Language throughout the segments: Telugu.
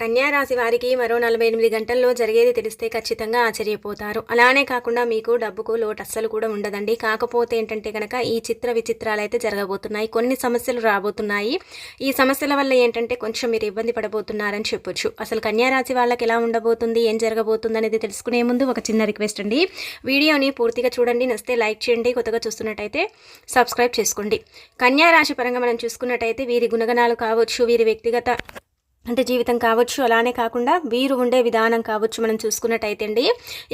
కన్యా రాశి వారికి మరో నలభై ఎనిమిది గంటల్లో జరిగేది తెలిస్తే ఖచ్చితంగా ఆశ్చర్యపోతారు. అలానే కాకుండా మీకు డబ్బుకు లోటు అస్సలు కూడా ఉండదండి. కాకపోతే ఏంటంటే కనుక ఈ చిత్ర విచిత్రాలు అయితే జరగబోతున్నాయి. కొన్ని సమస్యలు రాబోతున్నాయి. ఈ సమస్యల వల్ల ఏంటంటే కొంచెం మీరు ఇబ్బంది పడబోతున్నారని చెప్పొచ్చు. అసలు కన్యా రాశి వాళ్ళకి ఎలా ఉండబోతుంది? ఏం జరగబోతుంది అనేది తెలుసుకునే ముందు ఒక చిన్న రిక్వెస్ట్ అండి. వీడియోని పూర్తిగా చూడండి. నస్తే లైక్ చేయండి. కొత్తగా చూస్తున్నట్టయితే సబ్స్క్రైబ్ చేసుకోండి. కన్యారాశి పరంగా మనం చూసుకున్నట్టయితే వీరి గుణగణాలు కావచ్చు వీరి వ్యక్తిగత అంటే జీవితం కావచ్చు అలానే కాకుండా వీరు ఉండే విధానం కావచ్చు మనం చూసుకున్నట్టయితే అండి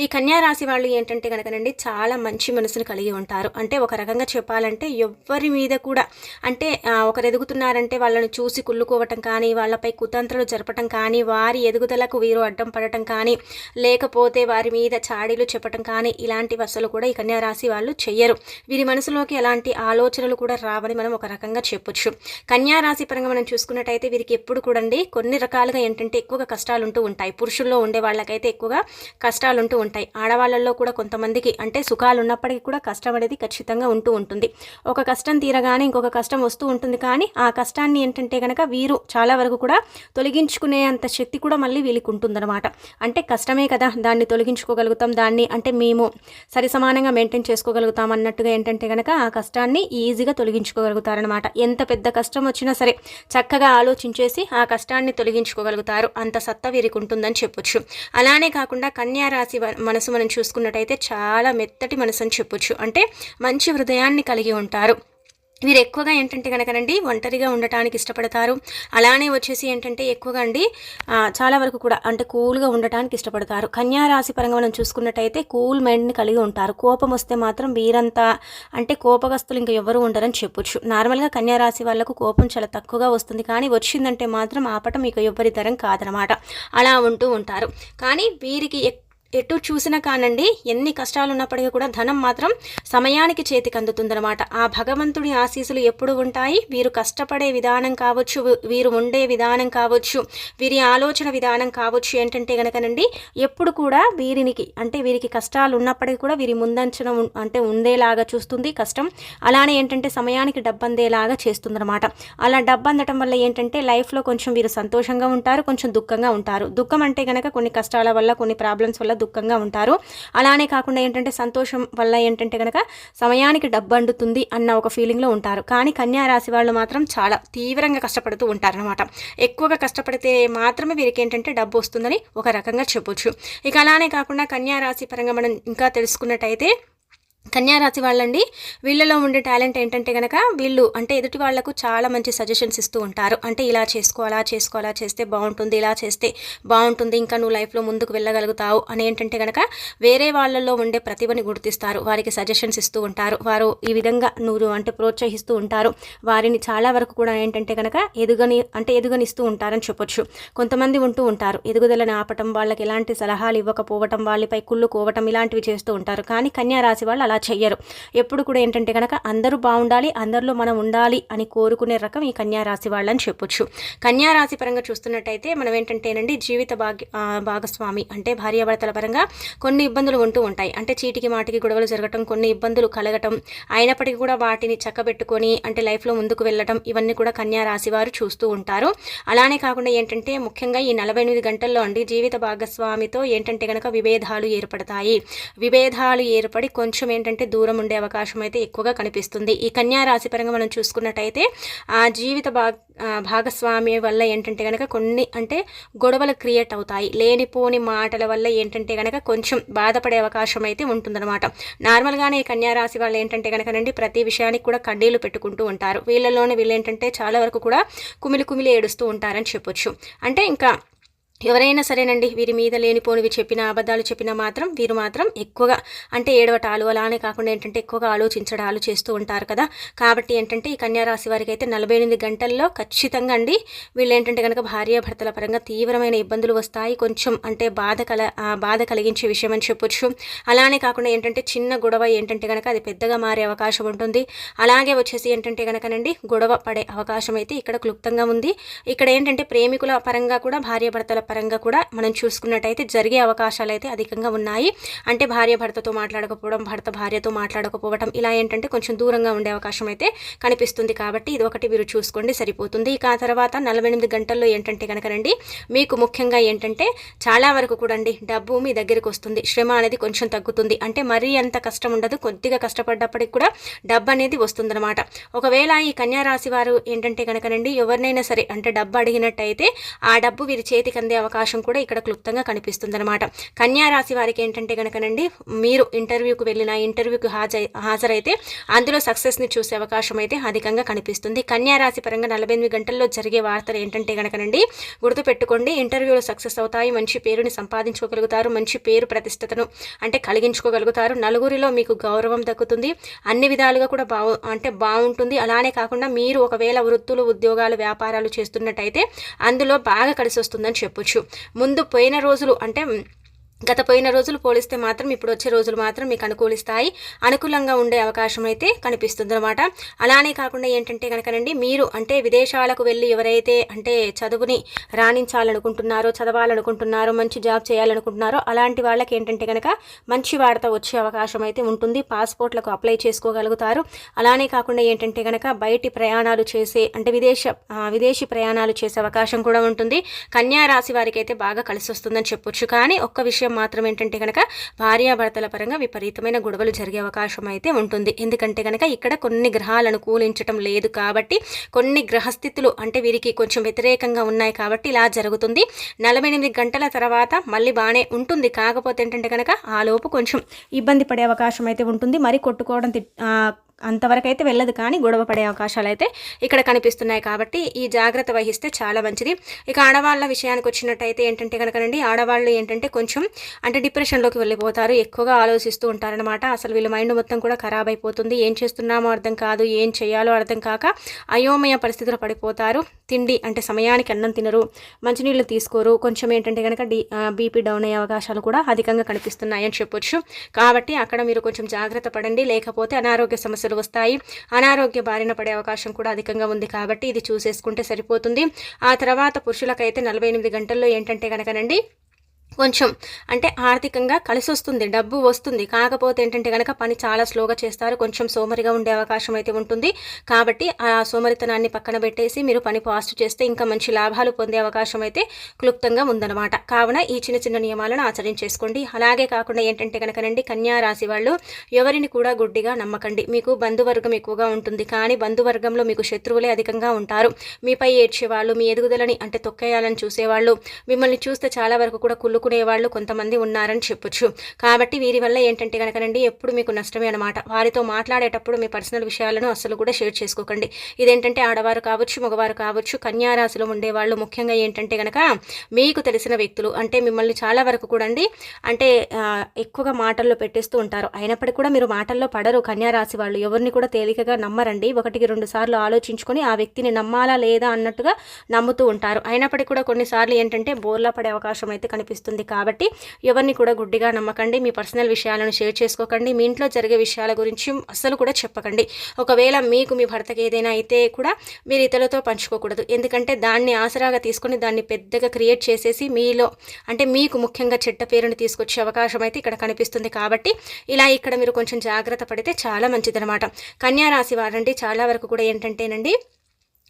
ఈ కన్యా రాశి వాళ్ళు ఏంటంటే కనుకనండి చాలా మంచి మనసును కలిగి ఉంటారు. అంటే ఒక రకంగా చెప్పాలంటే ఎవ్వరి మీద కూడా అంటే ఒకరు ఎదుగుతున్నారంటే వాళ్ళని చూసి కుళ్ళుకోవటం కానీ వాళ్ళపై కుతంత్రలు జరపటం కానీ వారి ఎదుగుదలకు వీరు అడ్డం పడటం కానీ లేకపోతే వారి మీద చాడీలు చెప్పటం కానీ ఇలాంటి వసలు కూడా ఈ కన్యా రాశి వాళ్ళు చెయ్యరు. వీరి మనసులోకి ఎలాంటి ఆలోచనలు కూడా రావని మనం ఒక రకంగా చెప్పొచ్చు. కన్యా రాశి పరంగా మనం చూసుకున్నట్టయితే వీరికి ఎప్పుడు కూడండి కొన్ని రకాలుగా ఏంటంటే ఎక్కువగా కష్టాలు ఉంటూ ఉంటాయి. పురుషుల్లో ఉండే వాళ్ళకైతే ఎక్కువగా కష్టాలు ఉంటూ ఉంటాయి. ఆడవాళ్ళల్లో కూడా కొంతమందికి అంటే సుఖాలు ఉన్నప్పటికీ కూడా కష్టం అనేది ఖచ్చితంగా ఉంటూ ఉంటుంది. ఒక కష్టం తీరగానే ఇంకొక కష్టం వస్తూ ఉంటుంది. కానీ ఆ కష్టాన్ని ఏంటంటే కనుక వీరు చాలా వరకు కూడా తొలగించుకునే అంత శక్తి కూడా మళ్ళీ వీళ్ళకి ఉంటుందన్నమాట. అంటే కష్టమే కదా దాన్ని తొలగించుకోగలుగుతాం. దాన్ని అంటే మేము సరి సమానంగా మెయింటైన్ చేసుకోగలుగుతాం అన్నట్టుగా ఏంటంటే కనుక ఆ కష్టాన్ని ఈజీగా తొలగించుకోగలుగుతారనమాట ఎంత పెద్ద కష్టం వచ్చినా సరే చక్కగా ఆలోచించేసి ఆ కష్టాన్ని తొలగించుకోగలుగుతారు. అంత సత్తా వీరికి ఉంటుందని చెప్పొచ్చు. అలానే కాకుండా కన్యారాశి వ- మనసు మనం చూసుకున్నట్టయితే చాలా మెత్తటి మనసు అని చెప్పొచ్చు. అంటే మంచి హృదయాన్ని కలిగి ఉంటారు. వీరు ఎక్కువగా ఏంటంటే కనుకనండి ఒంటరిగా ఉండటానికి ఇష్టపడతారు. అలానే వచ్చేసి ఏంటంటే ఎక్కువగా అండి చాలా వరకు కూడా అంటే కూల్గా ఉండటానికి ఇష్టపడతారు. కన్యా రాశి పరంగా మనం చూసుకున్నట్టయితే కూల్ మైండ్ని కలిగి ఉంటారు. కోపం వస్తే మాత్రం వీరంతా అంటే కోపగస్తులు ఇంకా ఎవరు ఉండరని చెప్పొచ్చు. నార్మల్గా కన్యా రాశి వాళ్ళకు కోపం చాలా తక్కువగా వస్తుంది. కానీ వచ్చిందంటే మాత్రం ఆపటం ఇక ఎవరి తరం కాదనమాట. అలా ఉంటూ ఉంటారు. కానీ వీరికి ఎక్- ఎటు చూసినా కానండి ఎన్ని కష్టాలు ఉన్నప్పటికీ కూడా ధనం మాత్రం సమయానికి చేతికి అందుతుందన్నమాట. ఆ భగవంతుడి ఆశీస్సులు ఎప్పుడు ఉంటాయి? వీరు కష్టపడే విధానం కావచ్చు వీరు ఉండే విధానం కావచ్చు వీరి ఆలోచన విధానం కావచ్చు ఏంటంటే కనుకనండి ఎప్పుడు కూడా వీరికి అంటే వీరికి కష్టాలు ఉన్నప్పటికీ కూడా వీరి ముందంచన అంటే ఉండేలాగా చూస్తుంది కష్టం అలానే ఏంటంటే సమయానికి డబ్బు అందేలాగా చేస్తుందన్నమాట. అలా డబ్బు అందటం వల్ల ఏంటంటే లైఫ్లో కొంచెం వీరు సంతోషంగా ఉంటారు కొంచెం దుఃఖంగా ఉంటారు. దుఃఖం అంటే కనుక కొన్ని కష్టాల వల్ల కొన్ని ప్రాబ్లమ్స్ వల్ల దుఃఖంగా ఉంటారు. అలానే కాకుండా ఏంటంటే సంతోషం వల్ల ఏంటంటే కనుక సమయానికి డబ్బు అండుతుంది అన్న ఒక ఫీలింగ్లో ఉంటారు. కానీ కన్యా రాశి వాళ్ళు మాత్రం చాలా తీవ్రంగా కష్టపడుతూ ఉంటారనమాట ఎక్కువగా కష్టపడితే మాత్రమే వీరికి ఏంటంటే డబ్బు వస్తుందని ఒక రకంగా చెప్పొచ్చు. ఇక అలానే కాకుండా కన్యా రాశి పరంగా మనం ఇంకా తెలుసుకున్నట్టయితే కన్యారాశి వాళ్ళండి వీళ్ళలో ఉండే టాలెంట్ ఏంటంటే కనుక వీళ్ళు అంటే ఎదుటి వాళ్ళకు చాలా మంచి సజెషన్స్ ఇస్తూ ఉంటారు. అంటే ఇలా చేసుకో అలా చేసుకో అలా చేస్తే బాగుంటుంది ఇలా చేస్తే బాగుంటుంది ఇంకా నువ్వు లైఫ్లో ముందుకు వెళ్ళగలుగుతావు అని ఏంటంటే కనుక వేరే వాళ్ళల్లో ఉండే ప్రతిభని గుర్తిస్తారు. వారికి సజెషన్స్ ఇస్తూ ఉంటారు. వారు ఈ విధంగా నువ్వు అంటే ప్రోత్సహిస్తూ ఉంటారు. వారిని చాలా వరకు కూడా ఏంటంటే కనుక ఎదుగని అంటే ఎదుగనిస్తూ ఉంటారని చెప్పొచ్చు. కొంతమంది ఉంటూ ఉంటారు. ఎదుగుదలని ఆపటం వాళ్ళకి ఎలాంటి సలహాలు ఇవ్వకపోవటం వాళ్ళపై కుళ్ళు కోవటం ఇలాంటివి చేస్తూ ఉంటారు. కానీ కన్యా రాశి వాళ్ళు అలా చెయ్యరు. ఎప్పుడు కూడా ఏంటంటే కనుక అందరూ బాగుండాలి అందరిలో మనం ఉండాలి అని కోరుకునే రకం ఈ కన్యారాశి వాళ్ళని చెప్పొచ్చు. కన్యారాశి పరంగా చూస్తున్నట్టయితే మనం ఏంటంటేనండి జీవిత భాగ్య భాగస్వామి అంటే భార్యాభర్తల పరంగా కొన్ని ఇబ్బందులు ఉంటూ ఉంటాయి. అంటే చీటికి మాటికి గొడవలు జరగటం కొన్ని ఇబ్బందులు కలగటం అయినప్పటికీ కూడా వాటిని చక్కబెట్టుకొని అంటే లైఫ్లో ముందుకు వెళ్ళటం ఇవన్నీ కూడా కన్యా రాశి వారు చూస్తూ ఉంటారు. అలానే కాకుండా ఏంటంటే ముఖ్యంగా ఈ నలభై ఎనిమిది గంటల్లో అండి జీవిత భాగస్వామితో ఏంటంటే కనుక విభేదాలు ఏర్పడతాయి. విభేదాలు ఏర్పడి కొంచెం ఏంటంటే దూరం ఉండే అవకాశం అయితే ఎక్కువగా కనిపిస్తుంది. ఈ కన్యా రాశి పరంగా మనం చూసుకున్నట్టయితే ఆ జీవిత భాగ భాగస్వామి వల్ల ఏంటంటే కనుక కొన్ని అంటే గొడవలు క్రియేట్ అవుతాయి. లేనిపోని మాటల వల్ల ఏంటంటే కనుక కొంచెం బాధపడే అవకాశం అయితే ఉంటుందన్నమాట. నార్మల్గానే ఈ కన్యా రాశి వాళ్ళు ఏంటంటే కనుకనండి ప్రతి విషయానికి కూడా కడ్డీలు పెట్టుకుంటూ ఉంటారు. వీళ్ళలోనే వీళ్ళు ఏంటంటే చాలా వరకు కూడా కుమిలి కుమిలి ఏడుస్తూ ఉంటారని చెప్పొచ్చు. అంటే ఇంకా ఎవరైనా సరేనండి వీరి మీద లేనిపోనివి చెప్పిన అబద్ధాలు చెప్పినా మాత్రం వీరు మాత్రం ఎక్కువగా అంటే ఏడవటాలు అలానే కాకుండా ఏంటంటే ఎక్కువగా ఆలోచించడాలు చేస్తూ ఉంటారు కదా. కాబట్టి ఏంటంటే ఈ కన్యారాశి వారికి అయితే నలభై ఎనిమిది గంటల్లో ఖచ్చితంగా అండి వీళ్ళు ఏంటంటే కనుక భార్యాభర్తల పరంగా తీవ్రమైన ఇబ్బందులు వస్తాయి. కొంచెం అంటే బాధ కల బాధ కలిగించే విషయం అని చెప్పొచ్చు. అలానే కాకుండా ఏంటంటే చిన్న గొడవ ఏంటంటే కనుక అది పెద్దగా మారే అవకాశం ఉంటుంది. అలాగే వచ్చేసి ఏంటంటే కనుకనండి గొడవ పడే అవకాశం అయితే ఇక్కడ క్లుప్తంగా ఉంది. ఇక్కడ ఏంటంటే ప్రేమికుల పరంగా కూడా భార్యాభర్తల పరంగా కూడా మనం చూసుకున్నట్టయితే జరిగే అవకాశాలు అయితే అధికంగా ఉన్నాయి. అంటే భార్య భర్తతో మాట్లాడకపోవడం భర్త భార్యతో మాట్లాడకపోవడం ఇలా ఏంటంటే కొంచెం దూరంగా ఉండే అవకాశం అయితే కనిపిస్తుంది కాబట్టి ఇది ఒకటి మీరు చూసుకోండి సరిపోతుంది. ఇక ఆ తర్వాత నలభై ఎనిమిది గంటల్లో ఏంటంటే కనుకనండి మీకు ముఖ్యంగా ఏంటంటే చాలా వరకు కూడా అండి డబ్బు మీ దగ్గరికి వస్తుంది శ్రమ అనేది కొంచెం తగ్గుతుంది. అంటే మరీ అంత కష్టం ఉండదు కొద్దిగా కష్టపడ్డప్పటికి కూడా డబ్బు అనేది వస్తుందన్నమాట. ఒకవేళ ఈ కన్యా రాశి వారు ఏంటంటే కనుకనండి ఎవరినైనా సరే అంటే డబ్బు అడిగినట్టయితే ఆ డబ్బు వీరి చేతికి అందే అవకాశం కూడా ఇక్కడ క్లుప్తంగా కనిపిస్తుంది అనమాట కన్యా రాశి వారికి ఏంటంటే కనుకనండి మీరు ఇంటర్వ్యూకి వెళ్ళిన ఇంటర్వ్యూకి హాజరు హాజరైతే అందులో సక్సెస్ని చూసే అవకాశం అయితే అధికంగా కనిపిస్తుంది. కన్యా రాశి పరంగా నలభై ఎనిమిది గంటల్లో జరిగే వార్తలు ఏంటంటే కనుకనండి గుర్తుపెట్టుకోండి ఇంటర్వ్యూలో సక్సెస్ అవుతాయి మంచి పేరుని సంపాదించుకోగలుగుతారు మంచి పేరు ప్రతిష్టతను అంటే కలిగించుకోగలుగుతారు. నలుగురిలో మీకు గౌరవం దక్కుతుంది. అన్ని విధాలుగా కూడా బాగు అంటే బాగుంటుంది అలానే కాకుండా మీరు ఒకవేళ వృత్తులు ఉద్యోగాలు వ్యాపారాలు చేస్తున్నట్టయితే అందులో బాగా కలిసి వస్తుందని చెప్పొచ్చు. ముందు పోయిన రోజులు అంటే గత పోయిన రోజులు పోలిస్తే మాత్రం ఇప్పుడు వచ్చే రోజులు మాత్రం మీకు అనుకూలిస్తాయి. అనుకూలంగా ఉండే అవకాశం అయితే కనిపిస్తుంది అనమాట అలానే కాకుండా ఏంటంటే కనుకనండి మీరు అంటే విదేశాలకు వెళ్ళి ఎవరైతే అంటే చదువుని రాణించాలనుకుంటున్నారో చదవాలనుకుంటున్నారో మంచి జాబ్ చేయాలనుకుంటున్నారో అలాంటి వాళ్ళకి ఏంటంటే కనుక మంచి వార్త వచ్చే అవకాశం అయితే ఉంటుంది. పాస్పోర్ట్లకు అప్లై చేసుకోగలుగుతారు. అలానే కాకుండా ఏంటంటే కనుక బయటి ప్రయాణాలు చేసే అంటే విదేశ విదేశీ ప్రయాణాలు చేసే అవకాశం కూడా ఉంటుంది. కన్యా రాశి వారికి అయితే బాగా కలిసి వస్తుందని చెప్పొచ్చు. కానీ ఒక్క విషయం మాత్రం ఏంటంటే కనుక భార్యాభర్తల పరంగా విపరీతమైన గొడవలు జరిగే అవకాశం అయితే ఉంటుంది. ఎందుకంటే కనుక ఇక్కడ కొన్ని గ్రహాలను కూలించటం లేదు కాబట్టి కొన్ని గ్రహస్థితులు అంటే వీరికి కొంచెం వ్యతిరేకంగా ఉన్నాయి కాబట్టి ఇలా జరుగుతుంది. నలభై ఎనిమిది గంటల తర్వాత మళ్ళీ బాగానే ఉంటుంది. కాకపోతే ఏంటంటే కనుక ఆ లోపు కొంచెం ఇబ్బంది పడే అవకాశం అయితే ఉంటుంది. మరి కొట్టుకోవడం అంతవరకు అయితే వెళ్ళదు కానీ గొడవ పడే అవకాశాలు అయితే ఇక్కడ కనిపిస్తున్నాయి కాబట్టి ఈ జాగ్రత్త వహిస్తే చాలా మంచిది. ఇక ఆడవాళ్ళ విషయానికి వచ్చినట్టయితే ఏంటంటే కనుకనండి ఆడవాళ్ళు ఏంటంటే కొంచెం అంటే డిప్రెషన్లోకి వెళ్ళిపోతారు ఎక్కువగా ఆలోచిస్తూ ఉంటారనమాట అసలు వీళ్ళ మైండ్ మొత్తం కూడా ఖరాబ్ అయిపోతుంది. ఏం చేస్తున్నామో అర్థం కాదు ఏం చేయాలో అర్థం కాక అయోమయ పరిస్థితులు పడిపోతారు. తిండి అంటే సమయానికి అన్నం తినరు మంచినీళ్ళు తీసుకోరు కొంచెం ఏంటంటే కనుక డి బీపీ డౌన్ అయ్యే అవకాశాలు కూడా అధికంగా కనిపిస్తున్నాయి అని చెప్పొచ్చు. కాబట్టి అక్కడ మీరు కొంచెం జాగ్రత్త పడండి లేకపోతే అనారోగ్య సమస్యలు సమస్యలు వస్తాయి. అనారోగ్య బారిన పడే అవకాశం కూడా అధికంగా ఉంది కాబట్టి ఇది చూసేసుకుంటే సరిపోతుంది. ఆ తర్వాత పురుషులకైతే నలభై ఎనిమిది గంటల్లో ఏంటంటే కనుకనండి కొంచెం అంటే ఆర్థికంగా కలిసి వస్తుంది డబ్బు వస్తుంది. కాకపోతే ఏంటంటే కనుక పని చాలా స్లోగా చేస్తారు కొంచెం సోమరిగా ఉండే అవకాశం అయితే ఉంటుంది. కాబట్టి ఆ సోమరితనాన్ని పక్కన పెట్టేసి మీరు పని పాస్ట్ చేస్తే ఇంకా మంచి లాభాలు పొందే అవకాశం అయితే క్లుప్తంగా ఉందన్నమాట. కావున ఈ చిన్న చిన్న నియమాలను ఆచరించేసుకోండి అలాగే కాకుండా ఏంటంటే కనుకనండి కన్యా రాశి వాళ్ళు ఎవరిని కూడా గుడ్డిగా నమ్మకండి. మీకు బంధువర్గం ఎక్కువగా ఉంటుంది. కానీ బంధువర్గంలో మీకు శత్రువులే అధికంగా ఉంటారు. మీపై ఏడ్చేవాళ్ళు మీ ఎదుగుదలని అంటే తొక్కేయాలని చూసేవాళ్ళు మిమ్మల్ని చూస్తే చాలా వరకు కూడా కుళ్ళు కోరుకునే వాళ్ళు కొంతమంది ఉన్నారని చెప్పొచ్చు. కాబట్టి వీరి వల్ల ఏంటంటే కనుకనండి ఎప్పుడు మీకు నష్టమే అనమాట వారితో మాట్లాడేటప్పుడు మీ పర్సనల్ విషయాలను అసలు కూడా షేర్ చేసుకోకండి. ఇదేంటంటే ఆడవారు కావచ్చు మగవారు కావచ్చు కన్యారాశిలో ఉండేవాళ్ళు ముఖ్యంగా ఏంటంటే కనుక మీకు తెలిసిన వ్యక్తులు అంటే మిమ్మల్ని చాలా వరకు కూడా అండి అంటే ఎక్కువగా మాటల్లో పెట్టేస్తూ ఉంటారు. అయినప్పటికీ కూడా మీరు మాటల్లో పడరు. కన్యారాశి వాళ్ళు ఎవరిని కూడా తేలికగా నమ్మరండి. ఒకటికి రెండు సార్లు ఆలోచించుకొని ఆ వ్యక్తిని నమ్మాలా లేదా అన్నట్టుగా నమ్ముతూ ఉంటారు. అయినప్పటికీ కూడా కొన్నిసార్లు ఏంటంటే బోర్లా పడే అవకాశం అయితే కనిపిస్తుంది. వస్తుంది కాబట్టి ఎవరిని కూడా గుడ్డిగా నమ్మకండి మీ పర్సనల్ విషయాలను షేర్ చేసుకోకండి మీ ఇంట్లో జరిగే విషయాల గురించి అస్సలు కూడా చెప్పకండి. ఒకవేళ మీకు మీ భర్తకి ఏదైనా అయితే కూడా మీరు ఇతరులతో పంచుకోకూడదు. ఎందుకంటే దాన్ని ఆసరాగా తీసుకొని దాన్ని పెద్దగా క్రియేట్ చేసేసి మీలో అంటే మీకు ముఖ్యంగా చెట్ట పేరుని తీసుకొచ్చే అవకాశం అయితే ఇక్కడ కనిపిస్తుంది కాబట్టి ఇలా ఇక్కడ మీరు కొంచెం జాగ్రత్త పడితే చాలా మంచిదనమాట కన్యా రాశి వారండి చాలా వరకు కూడా ఏంటంటేనండి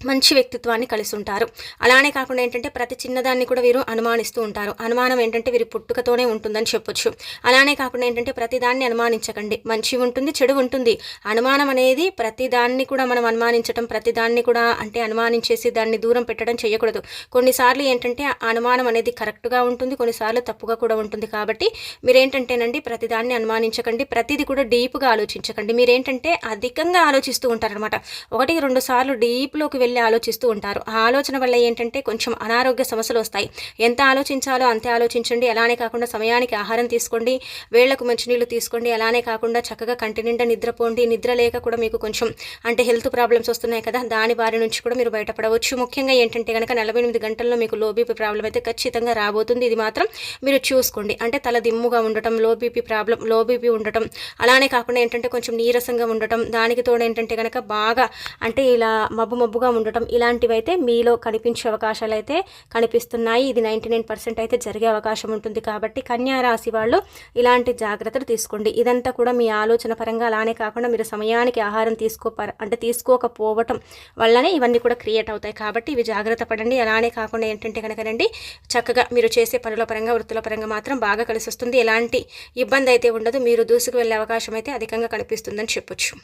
మంచి వ్యక్తిత్వాన్ని కలిసి ఉంటారు అలానే కాకుండా ఏంటంటే ప్రతి చిన్నదాన్ని కూడా వీరు అనుమానిస్తూ ఉంటారు. అనుమానం ఏంటంటే వీరి పుట్టుకతోనే ఉంటుందని చెప్పొచ్చు. అలానే కాకుండా ఏంటంటే ప్రతిదాన్ని అనుమానించకండి. మంచి ఉంటుంది చెడు ఉంటుంది. అనుమానం అనేది ప్రతిదాన్ని కూడా మనం అనుమానించడం ప్రతిదాన్ని కూడా అంటే అనుమానించేసి దాన్ని దూరం పెట్టడం చేయకూడదు. కొన్నిసార్లు ఏంటంటే అనుమానం అనేది కరెక్ట్గా ఉంటుంది కొన్నిసార్లు తప్పుగా కూడా ఉంటుంది. కాబట్టి మీరేంటంటేనండి ప్రతిదాన్ని అనుమానించకండి. ప్రతిదీ కూడా డీప్గా ఆలోచించకండి. మీరేంటంటే అధికంగా ఆలోచిస్తూ ఉంటారనమాట. ఒకటి రెండు సార్లు డీప్లోకి వెళ్ళి వెళ్ళి ఆలోచిస్తూ ఉంటారు. ఆ ఆలోచన వల్ల ఏంటంటే కొంచెం అనారోగ్య సమస్యలు వస్తాయి. ఎంత ఆలోచించాలో అంతే ఆలోచించండి. అలానే కాకుండా సమయానికి ఆహారం తీసుకోండి. వేళ్ళకు మంచినీళ్ళు తీసుకోండి. అలానే కాకుండా చక్కగా కంటి నిండా నిద్రపోండి. నిద్ర లేక కూడా మీకు కొంచెం అంటే హెల్త్ ప్రాబ్లమ్స్ వస్తున్నాయి కదా దాని బారి నుంచి కూడా మీరు బయటపడవచ్చు. ముఖ్యంగా ఏంటంటే కనుక నలభై ఎనిమిది గంటల్లో మీకు లో బీపీ ప్రాబ్లం అయితే ఖచ్చితంగా రాబోతుంది. ఇది మాత్రం మీరు చూసుకోండి. అంటే తల దిమ్ముగా ఉండటం low BP problem low BP ఉండటం అలానే కాకుండా ఏంటంటే కొంచెం నీరసంగా ఉండటం దానికి తోడు ఏంటంటే కనుక బాగా అంటే ఇలా మబ్బు మబ్బుగా ఉండటం ఇలాంటివి అయితే మీలో కనిపించే అవకాశాలు అయితే కనిపిస్తున్నాయి. ఇది నైంటీ నైన్ పర్సెంట్ అయితే జరిగే అవకాశం ఉంటుంది. కాబట్టి కన్యా రాశి వాళ్ళు ఇలాంటి జాగ్రత్తలు తీసుకోండి. ఇదంతా కూడా మీ ఆలోచన పరంగా అలానే కాకుండా మీరు సమయానికి ఆహారం తీసుకో అంటే తీసుకోకపోవటం వల్లనే ఇవన్నీ కూడా క్రియేట్ అవుతాయి. కాబట్టి ఇవి జాగ్రత్త పడండి. అలానే కాకుండా ఏంటంటే కనుకనండి చక్కగా మీరు చేసే పనుల పరంగా వృత్తుల పరంగా మాత్రం బాగా కలిసి వస్తుంది ఎలాంటి ఇబ్బంది అయితే ఉండదు. మీరు దూసుకు వెళ్ళే అవకాశం అయితే అధికంగా కనిపిస్తుందని చెప్పొచ్చు.